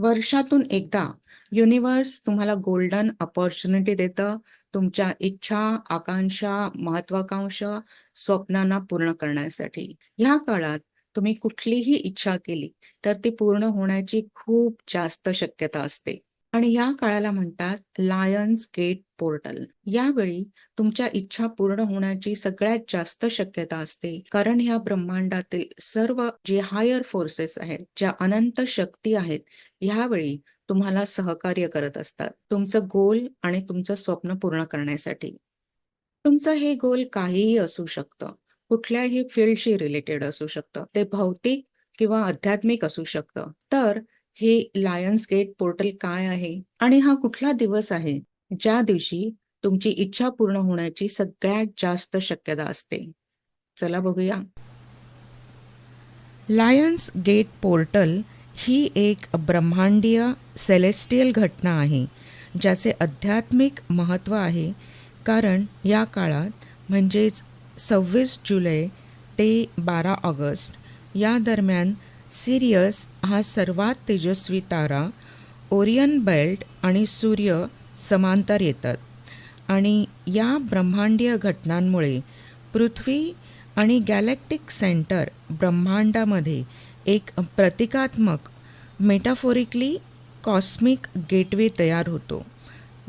वर्षातून एकदा युनिव्हर्स तुम्हाला गोल्डन अपॉर्च्युनिटी देतं तुमच्या इच्छा, आकांक्षा, महत्वाकांक्षा, स्वप्नांना पूर्ण करण्यासाठी. ह्या काळात तुम्ही कुठलीही इच्छा केली, तर ती पूर्ण होण्याची खूप जास्त शक्यता असते आणि या काळाला म्हणतात लायन्स गेट पोर्टल. यावेळी तुमच्या इच्छा पूर्ण होण्याची सगळ्यात जास्त शक्यता असते. कारण ह्या ब्रह्मांडातील सर्व जे हायर फोर्सेस आहेत, ज्या अनंत शक्ती आहेत, ह्यावेळी तुम्हाला सहकार्य करत असतात. तुमचं गोल आणि तुमचं स्वप्न पूर्ण करण्यासाठी. तुमचं हे गोल काहीही असू शकतं. कुठल्याही फील्डशी रिलेटेड असू शकतं. ते भौतिक किंवा आध्यात्मिक असू शकतं. तर हे लायन्स गेट पोर्टल काय आहे? आणि हा कुठला दिवस आहे, ज्या दिवशी तुमची इच्छा पूर्ण होण्याची सगळ्यात जास्त शक्यता असते? चला बघूया. लायन्स गेट पोर्टल ही एक ब्रह्मांडीय सेलेस्टियल घटना आहे, ज्याचे आध्यात्मिक महत्त्व आहे. कारण या काळात म्हणजेच सव्वीस जुलै ते बारा ऑगस्ट या दरम्यान सिरियस हा सर्वात तेजस्वी तारा, ओरियन बेल्ट आणि सूर्य समांतर येतात आणि या ब्रह्मांडीय घटनांमुळे पृथ्वी आणि गॅलेक्टिक सेंटर ब्रह्मांडामध्ये एक प्रतिकात्मक, मेटाफोरिकली कॉस्मिक गेटवे तयार होतो,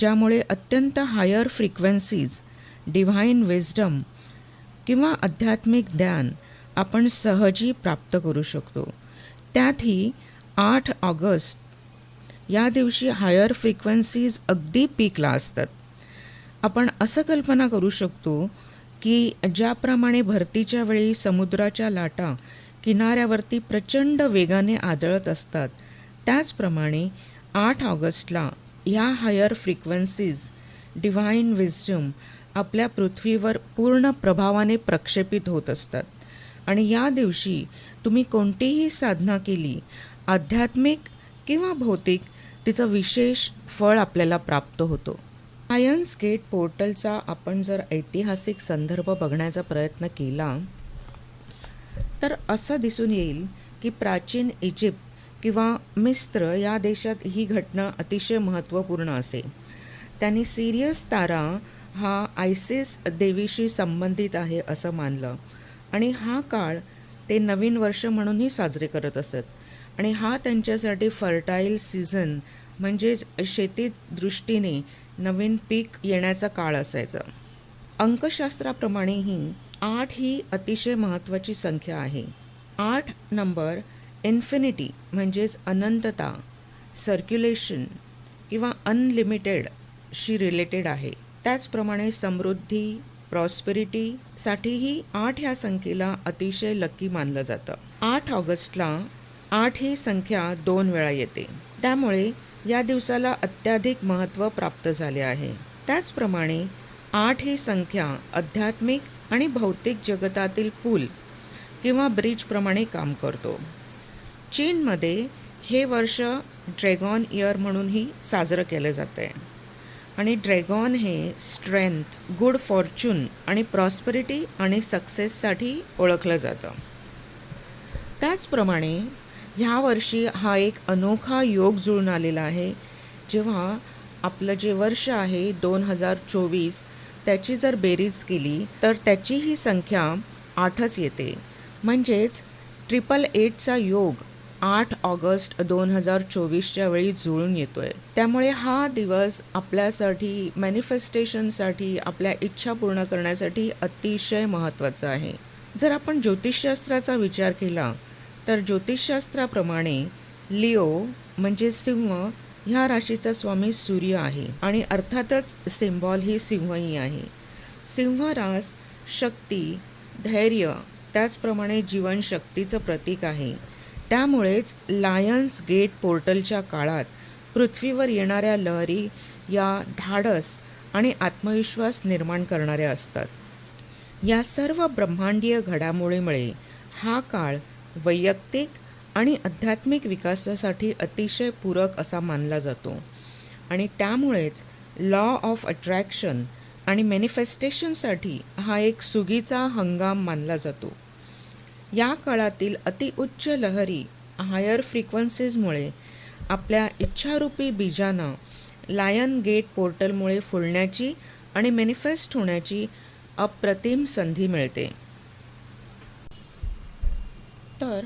ज्यामुळे अत्यंत हायर फ्रिक्वेन्सीज, डिव्हाइन विजडम किंवा आध्यात्मिक ज्ञान आपण सहजी प्राप्त करू शकतो. त्यातही आठ ऑगस्ट या दिवशी हायर फ्रिक्वेन्सीज अगदी पीकला असतात. आपण असं कल्पना करू शकतो, की ज्याप्रमाणे भरतीच्या वेळी समुद्राच्या लाटा किनाऱ्यावरती प्रचंड वेगाने आदळत असतात, त्याचप्रमाणे आठ ऑगस्टला ह्या हायर फ्रिक्वेन्सीज, डिव्हाइन विजडम आपल्या पृथ्वीवर पूर्ण प्रभावाने प्रक्षेपित होत असतात आणि या दिवशी तुम्ही कोणतीही साधना केली, आध्यात्मिक किंवा भौतिक, तिचं विशेष फळ आपल्याला प्राप्त होतो सायन्स गेट पोर्टलचा आपण जर ऐतिहासिक संदर्भ बघण्याचा प्रयत्न केला, तर असं दिसून येईल, की प्राचीन इजिप्त किंवा मिस्र या देशात ही घटना अतिशय महत्त्वपूर्ण असे. त्यांनी सिरियस तारा हा आयसिस देवीशी संबंधित आहे असं मानलं आणि हा काळ ते नवीन वर्ष म्हणूनही साजरे करत असत आणि हा त्यांच्यासाठी फर्टाईल सीझन म्हणजेच शेती दृष्टीने नवीन पीक येण्याचा काळ असायचा. अंकशास्त्राप्रमाणेही आठ ही अतिशय महत्त्वाची संख्या आहे. आठ नंबर इन्फिनिटी म्हणजेच अनंतता, सर्क्युलेशन किंवा अनलिमिटेड शी रिलेटेड आहे. त्याचप्रमाणे समृद्धी, प्रॉस्पेरिटीसाठीही आठ ह्या संख्येला अतिशय लकी मानलं जातं. आठ ऑगस्टला आठ ही संख्या दोन वेळा येते. त्यामुळे या दिवसाला अत्याधिक महत्त्व प्राप्त झाले आहे. त्याचप्रमाणे आठ ही संख्या आध्यात्मिक आणि भौतिक जगतातील पूल किंवा ब्रिजप्रमाणे काम करतो. चीनमध्ये हे वर्ष ड्रॅगॉन इयर म्हणूनही साजरं केलं जातं आहे आणि ड्रॅगॉन हे स्ट्रेंथ, गुड फॉर्च्यून आणि प्रॉस्पेरिटी आणि सक्सेससाठी ओळखलं जातं. त्याचप्रमाणे ह्या वर्षी हा एक अनोखा योग जुळून आलेला आहे. जेव्हा आपलं जे वर्ष आहे दोन हजार चोवीस त्याची जर बेरीज केली, तर त्याची ही संख्या आठच येते. म्हणजेच ट्रिपल एटचा योग आठ ऑगस्ट दोन हजार चोवीसच्या वेळी जुळून येतोय. त्यामुळे हा दिवस आपल्यासाठी मॅनिफेस्टेशनसाठी, आपल्या इच्छा पूर्ण करण्यासाठी अतिशय महत्त्वाचा आहे. जर आपण ज्योतिषशास्त्राचा विचार केला, तर ज्योतिषशास्त्राप्रमाणे लिओ म्हणजे सिंह ह्या राशीचा स्वामी सूर्य आहे आणि अर्थातच सिम्बॉल ही सिंहही आहे. सिंह रास शक्ती, धैर्य त्याचप्रमाणे जीवनशक्तीचं प्रतीक आहे. त्यामुळेच लायन्स गेट पोर्टलच्या काळात पृथ्वीवर येणाऱ्या लहरी या धाडस आणि आत्मविश्वास निर्माण करणाऱ्या असतात. या सर्व ब्रह्मांडीय घडामोडीमुळे हा काळ वैयक्तिक आणि आध्यात्मिक विकासासाठी अतिशय पूरक असा मानला जातो आणि त्यामुळेच लॉ ऑफ अट्रॅक्शन आणि मॅनिफेस्टेशनसाठी हा एक सुगीचा हंगाम मानला जातो. या काळातील अतिउच्च लहरी हायर फ्रिक्वेन्सीजमुळे आपल्या इच्छारूपी बीजानं लायन गेट पोर्टलमुळे फुलण्याची आणि मॅनिफेस्ट होण्याची अप्रतिम संधी मिळते. तर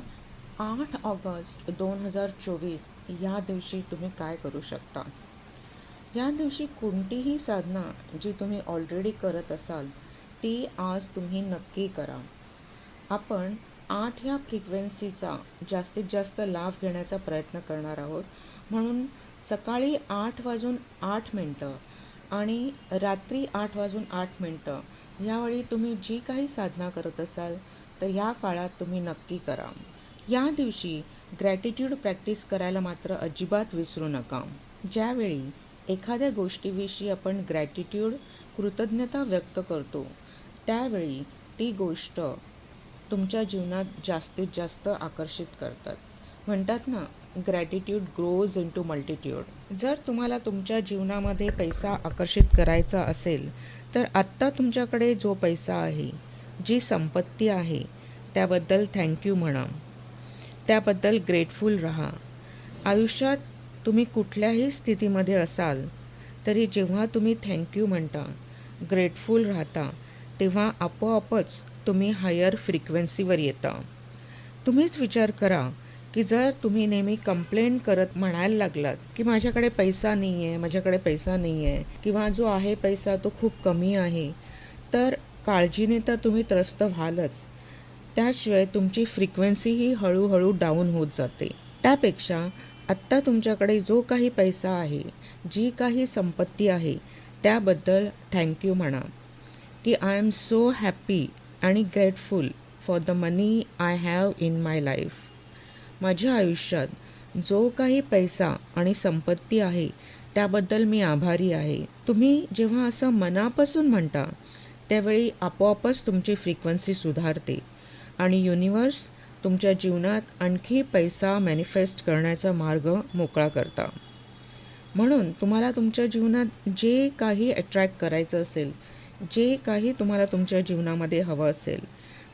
आठ ऑगस्ट दोन हजार चोवीस या दिवशी तुम्ही काय करू शकता? या दिवशी कोणतीही साधना जी तुम्ही ऑलरेडी करत असाल ती आज तुम्ही नक्की करा. आपण आठ ह्या फ्रिक्वेन्सीचा जास्तीत जास्त लाभ घेण्याचा प्रयत्न करणार आहोत. म्हणून सकाळी आठ वाजून आठ मिनटं आणि रात्री आठ वाजून आठ मिनटं यावेळी तुम्ही जी काही साधना करत असाल तर ह्या काळात तुम्ही नक्की करा. या दिवशी ग्रॅटिट्यूड प्रॅक्टिस करायला मात्र अजिबात विसरू नका. ज्यावेळी एखाद्या गोष्टीविषयी आपण ग्रॅटिट्यूड कृतज्ञता व्यक्त करतो त्यावेळी ती गोष्ट तुमच्या जीवनात जास्तीत जास्त आकर्षित करतात. म्हणतात ना gratitude grows in to multitude जर तुम्हाला तुमच्या जीवनामध्ये पैसा आकर्षित करायचा असेल तर आत्ता तुमच्याकडे जो पैसा आहे जी संपत्ती आहे त्याबद्दल थँक्यू म्हणा. त्याबद्दल ग्रेटफुल राहा. आयुष्यात तुम्ही कुठल्याही स्थितीमध्ये असाल तरी जेव्हा तुम्ही थँक्यू म्हणता ग्रेटफुल राहता तेव्हा आपोआपच तुम्ही हायर फ्रिक्वेन्सीवर येता. तुम्हीच विचार करा की जर तुम्ही नेहमी कंप्लेंट करत म्हणायला लागलात की माझ्याकडे पैसा नाही आहे माझ्याकडे पैसा नाही आहे किंवा जो आहे पैसा तो खूप कमी आहे तर काळजीने तर तुम्ही त्रस्त व्हालच. त्याशिवाय तुमची फ्रिक्वेन्सीही हळूहळू डाऊन होत जाते. त्यापेक्षा आत्ता तुमच्याकडे जो काही पैसा आहे जी काही संपत्ती आहे त्याबद्दल थँक्यू म्हणा. की आय एम सो हॅपी आणि grateful for the money I have in my life माझ्या आयुष्यात जो काही पैसा आणि संपत्ती आहे त्याबद्दल मी आभारी आहे. तुम्ही जेव्हा असं मनापासून म्हणता त्यावेळी आपोआपच तुमची फ्रिक्वेन्सी सुधारते आणि युनिवर्स तुमच्या जीवनात आणखी पैसा मॅनिफेस्ट करण्याचा मार्ग मोकळा करता. म्हणून तुम्हाला तुमच्या जीवनात जे काही अट्रॅक्ट करायचं असेल जे काही तुम्हाला तुमच्या जीवनामध्ये हवं असेल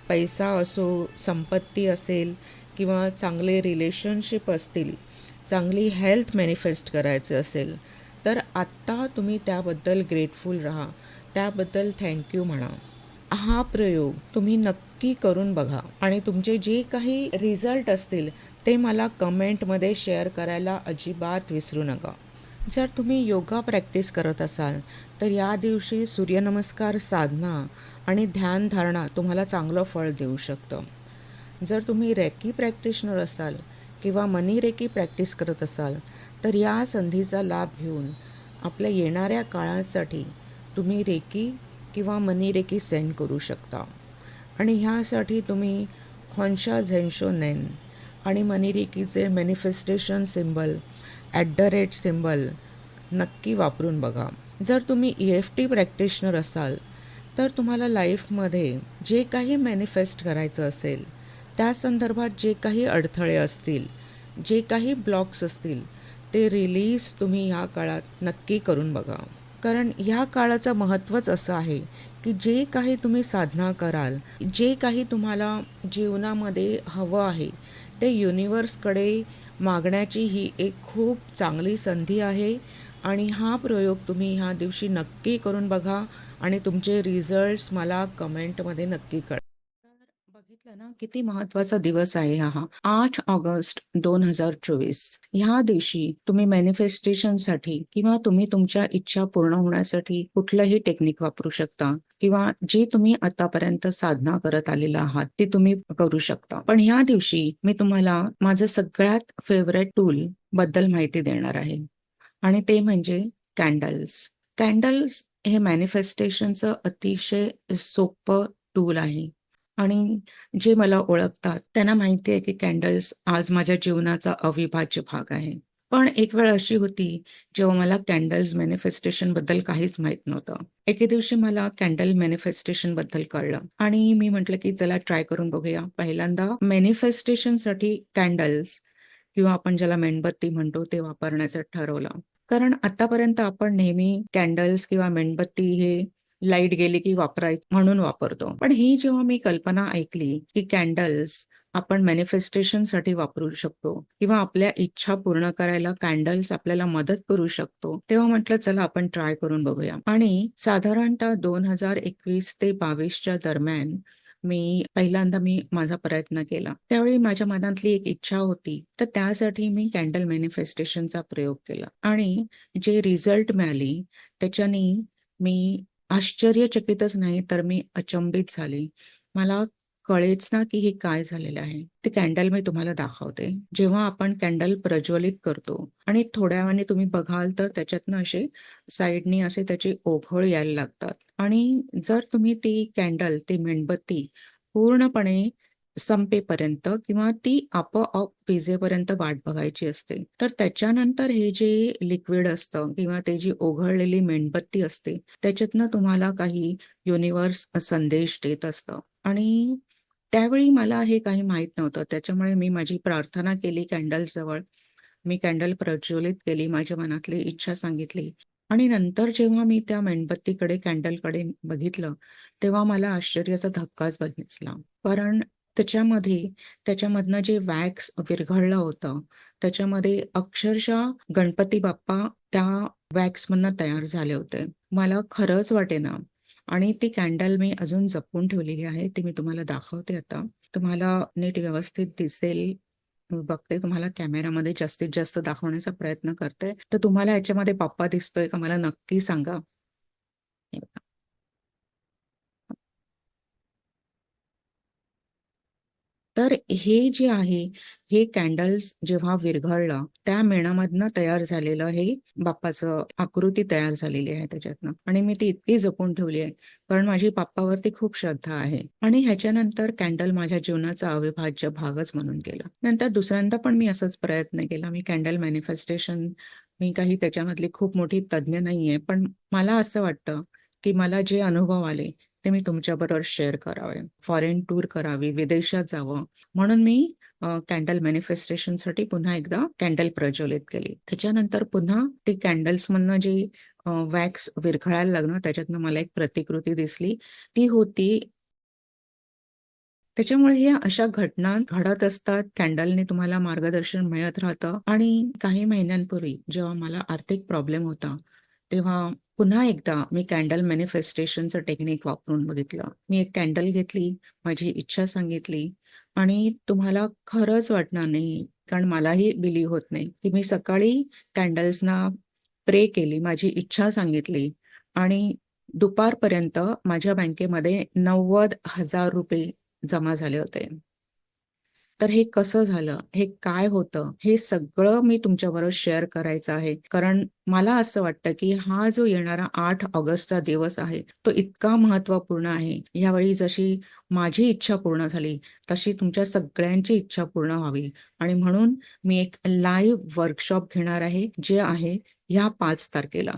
पैसा असो संपत्ती असेल किंवा चांगले रिलेशनशिप असतील चांगली हेल्थ मॅनिफेस्ट करायचं असेल तर आत्ता तुम्ही त्याबद्दल ग्रेटफुल राहा. त्याबद्दल थँक्यू म्हणा. हा प्रयोग तुम्ही नक्की करून बघा. आणि तुमचे जे काही रिझल्ट असतील ते मला कमेंटमध्ये शेअर करायला अजिबात विसरू नका. जर तुम्ही योगा प्रॅक्टिस करत असाल तर या दिवशी सूर्यनमस्कार साधना आणि ध्यानधारणा तुम्हाला चांगलं फळ देऊ शकतं. जर तुम्ही रेकी प्रॅक्टिशनर असाल किंवा मनी रेकी प्रॅक्टिस करत असाल तर या संधीचा लाभ घेऊन आपल्या येणाऱ्या काळासाठी तुम्ही रेकी किंवा मनी रेकी सेंड करू शकता. आणि ह्यासाठी तुम्ही हॉन्शा झेन्शो नेन आणि money रेकीचे manifestation symbol at the rate symbol नक्की वापरून बघा. जर तुम्ही ई एफ टी प्रॅक्टिशनर असाल तर तुम्हाला लाईफमध्ये जे काही मॅनिफेस्ट करायचं असेल त्या संदर्भात जे काही अडथळे असतील जे काही ब्लॉक्स असतील ते रिलीज तुम्ही ह्या काळात नक्की करून बघा. कारण ह्या काळाचं महत्त्वच असं आहे की जे काही तुम्ही साधना कराल जे काही तुम्हाला जीवनामध्ये हवं आहे ते युनिवर्सकडे मागण्याची ही एक खूप चांगली संधी आहे. आणि हा प्रयोग तुम्ही ह्या दिवशी नक्की करून बघा आणि तुमचे रिझल्ट्स मला कमेंटमध्ये नक्की कळवा. बघितलं ना किती महत्त्वाचा दिवस आहे हा आठ ऑगस्ट दोन हजार चोवीस. ह्या दिवशी तुम्ही मॅनिफेस्टेशनसाठी किंवा तुम्ही तुमच्या इच्छा पूर्ण होण्यासाठी कुठलंही टेक्निक वापरू शकता किंवा जी तुम्ही आतापर्यंत साधना करत आलेला आहात ती तुम्ही करू शकता. पण ह्या दिवशी मी तुम्हाला माझं सगळ्यात फेवरेट टूल बद्दल माहिती देणार आहे. आणि ते म्हणजे कॅन्डल्स कॅन्डल्स हे मॅनिफेस्टेशनचं अतिशय सोपं टूल आहे. आणि जे मला ओळखतात त्यांना माहिती आहे की कॅन्डल्स आज माझ्या जीवनाचा अविभाज्य भाग आहे. पण एक वेळ अशी होती जेव्हा मला कॅन्डल्स मॅनिफेस्टेशनबद्दल काहीच माहीत नव्हतं. एके दिवशी मला कॅन्डल मॅनिफेस्टेशनबद्दल कळलं आणि मी म्हटलं की चला ट्राय करून बघूया. पहिल्यांदा मॅनिफेस्टेशनसाठी कॅन्डल्स किंवा आपण ज्याला मेणबत्ती म्हणतो ते वापरण्याचं ठरवलं. कारण आतापर्यंत आपण नेहमी कॅन्डल्स किंवा मेणबत्ती हे लाइट गेली की वापरायचं म्हणून वापरतो. पण ही जेव्हा मी कल्पना ऐकली की कॅन्डल्स आपण मॅनिफेस्टेशनसाठी वापरू शकतो किंवा आपल्या इच्छा पूर्ण करायला कॅन्डल्स आपल्याला मदत करू शकतो तेव्हा म्हटलं चला आपण ट्राय करून बघूया. आणि साधारणतः दोन हजार एकवीस ते बावीसच्या दरम्यान मी पहिल्यांदा मी माझा प्रयत्न केला. त्यावेळी माझ्या मनातली एक इच्छा होती तर त्यासाठी मी कॅन्डल मॅनिफेस्टेशनचा प्रयोग केला. आणि जे रिझल्ट मिळाली त्याच्यानी मी आश्चर्यचकितच नाही तर मी अचंबित झाले. मला कळेच ना की हे काय झालेलं आहे. ते कॅन्डल मी तुम्हाला दाखवते. जेव्हा आपण कॅन्डल प्रज्वलित करतो आणि थोड्या वेळाने तुम्ही बघाल तर त्याच्यातनं असे साईडनी असे त्याचे ओघळ यायला लागतात. आणि जर तुम्ही ती कॅन्डल ती मेणबत्ती पूर्णपणे संपेपर्यंत किंवा ती आपोआप विजेपर्यंत वाट बघायची असते. तर त्याच्यानंतर हे जे लिक्विड असतं किंवा ते जी ओघळलेली मेणबत्ती असते त्याच्यातनं तुम्हाला काही युनिवर्स संदेश देत असतं. आणि त्यावेळी मला हे काही माहीत नव्हतं. त्याच्यामुळे मी माझी प्रार्थना केली कॅन्डल जवळ मी कॅन्डल प्रज्वलित केली माझ्या मनातली इच्छा सांगितली. आणि नंतर जेव्हा मी त्या मेणबत्तीकडे कॅन्डलकडे बघितलं तेव्हा मला आश्चर्याचा धक्काच बघितला. कारण त्याच्यामध्ये त्याच्यामधनं जे वॅक्स विरघळलं होतं त्याच्यामध्ये अक्षरशः गणपती बाप्पा त्या वॅक्समधनं तयार झाले होते. मला खरंच वाटेना. आणि ती कॅन्डल मी अजून जपून ठेवलेली आहे ती मी तुम्हाला दाखवते आता. तुम्हाला नीट व्यवस्थित दिसेल. बघते तुम्हाला कॅमेरामध्ये जास्तीत जास्त दाखवण्याचा प्रयत्न करते. तर तुम्हाला याच्यामध्ये बाप्पा दिसतोय का मला नक्की सांगा हे बघा. तर हे जे आहे हे कॅन्डल्स जेव्हा विरघळलं त्या मेणामधनं तयार झालेलं हे बाप्पाचं आकृती तयार झालेली आहे त्याच्यातनं. आणि मी ती इतकी जपून ठेवली आहे कारण माझी बाप्पावरती खूप श्रद्धा आहे. आणि ह्याच्यानंतर कॅन्डल माझ्या जीवनाचा अविभाज्य भागच म्हणून केला नंतर दुसऱ्यांदा पण मी असाच प्रयत्न केला. मी कॅन्डल मॅनिफेस्टेशन मी काही त्याच्यामधली खूप मोठी तज्ज्ञ नाहीये पण मला असं वाटतं की मला जे अनुभव आले ते मी तुमच्याबरोबर शेअर करावे. फॉरेन टूर करावी विदेशात जावं. म्हणून मी कॅन्डल मॅनिफेस्टेशनसाठी पुन्हा एकदा कॅन्डल प्रज्वलित केली. त्याच्यानंतर पुन्हा ती कॅन्डल्स जी वॅक्स विरघळायला लागणं त्याच्यातनं मला एक प्रतिकृती दिसली. ती होती त्याच्यामुळे ह्या अशा घटना घडत असतात. कॅन्डलने तुम्हाला मार्गदर्शन मिळत राहतं. आणि काही महिन्यांपूर्वी जेव्हा मला आर्थिक प्रॉब्लेम होता तेव्हा पुन्हा एकदा मी कॅन्डल मॅनिफेस्टेशनचं टेक्निक वापरून बघितलं. मी एक कॅन्डल घेतली माझी इच्छा सांगितली आणि तुम्हाला खरंच वाटणार नाही कारण मलाही बिलीव होत नाही की मी सकाळी कॅन्डल्सना प्रे केली माझी इच्छा सांगितली आणि दुपारपर्यंत माझ्या बँकेमध्ये नव्वद हजार रुपये जमा झाले होते. तर हे कसं झालं? हे काय होतं? हे सगळं मी तुमच्याबरोबर शेअर करायचं आहे. कारण मला असं वाटतं की हा जो येणारा आठ ऑगस्टचा दिवस आहे तो इतका महत्त्वपूर्ण आहे. यावेळी जशी माझी इच्छा पूर्ण झाली तशी तुमच्या सगळ्यांची इच्छा पूर्ण व्हावी. आणि म्हणून मी एक लाईव्ह वर्कशॉप घेणार आहे जे आहे ह्या पाच तारखेला.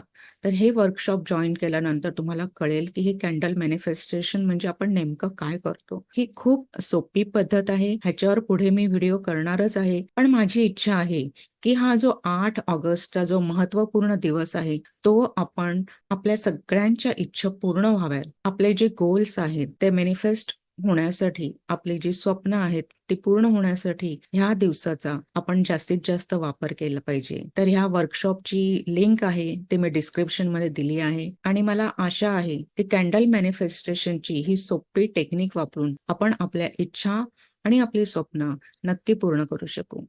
तर हे वर्कशॉप जॉईन केल्यानंतर तुम्हाला कळेल की हे कॅन्डल मॅनिफेस्टेशन म्हणजे आपण नेमकं काय करतो. ही खूप सोपी पद्धत आहे. ह्याच्यावर पुढे मी व्हिडिओ करणारच आहे. पण माझी इच्छा आहे की हा जो आठ ऑगस्टचा जो महत्त्वपूर्ण दिवस आहे तो आपण आपल्या सगळ्यांच्या इच्छा पूर्ण व्हाव्यात. आपले जे गोल्स आहेत ते मॅनिफेस्ट होण्यासाठी आपली जी स्वप्न आहेत ती पूर्ण होण्यासाठी ह्या दिवसाचा आपण जास्तीत जास्त वापर केला पाहिजे. तर ह्या वर्कशॉपची लिंक आहे ती मी डिस्क्रिप्शनमध्ये दिली आहे. आणि मला आशा आहे की कॅन्डल मॅनिफेस्टेशनची ही सोपी टेक्निक वापरून आपण आपल्या इच्छा आणि आपली स्वप्न नक्की पूर्ण करू शकू.